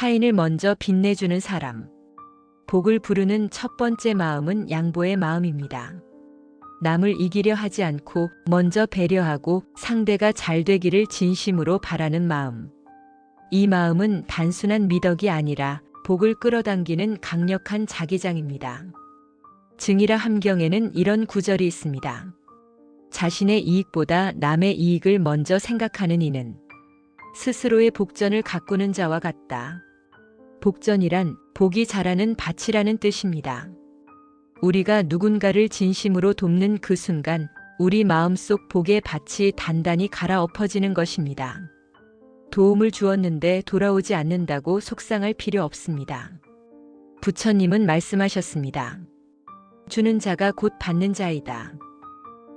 타인을 먼저 빛내주는 사람. 복을 부르는 첫 번째 마음은 양보의 마음입니다. 남을 이기려 하지 않고 먼저 배려하고 상대가 잘 되기를 진심으로 바라는 마음. 이 마음은 단순한 미덕이 아니라 복을 끌어당기는 강력한 자기장입니다. 증이라 함경에는 이런 구절이 있습니다. 자신의 이익보다 남의 이익을 먼저 생각하는 이는 스스로의 복전을 가꾸는 자와 같다. 복전이란 복이 자라는 밭이라는 뜻입니다. 우리가 누군가를 진심으로 돕는 그 순간 우리 마음속 복의 밭이 단단히 갈아엎어지는 것입니다. 도움을 주었는데 돌아오지 않는다고 속상할 필요 없습니다. 부처님은 말씀하셨습니다. 주는 자가 곧 받는 자이다.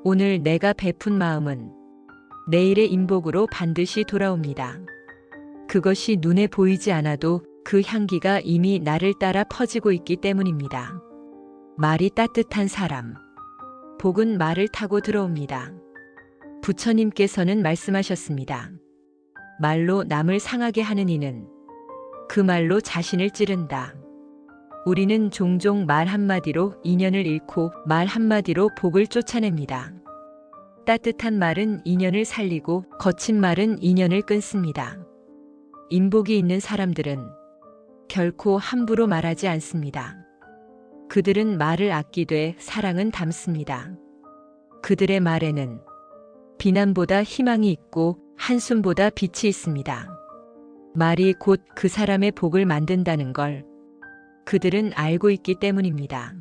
오늘 내가 베푼 마음은 내일의 인복으로 반드시 돌아옵니다. 그것이 눈에 보이지 않아도 그 향기가 이미 나를 따라 퍼지고 있기 때문입니다. 말이 따뜻한 사람. 복은 말을 타고 들어옵니다. 부처님께서는 말씀하셨습니다. 말로 남을 상하게 하는 이는 그 말로 자신을 찌른다. 우리는 종종 말 한마디로 인연을 잃고 말 한마디로 복을 쫓아냅니다. 따뜻한 말은 인연을 살리고 거친 말은 인연을 끊습니다. 인복이 있는 사람들은 결코 함부로 말하지 않습니다. 그들은 말을 아끼되 사랑은 담습니다. 그들의 말에는 비난보다 희망이 있고 한숨보다 빛이 있습니다. 말이 곧 그 사람의 복을 만든다는 걸 그들은 알고 있기 때문입니다.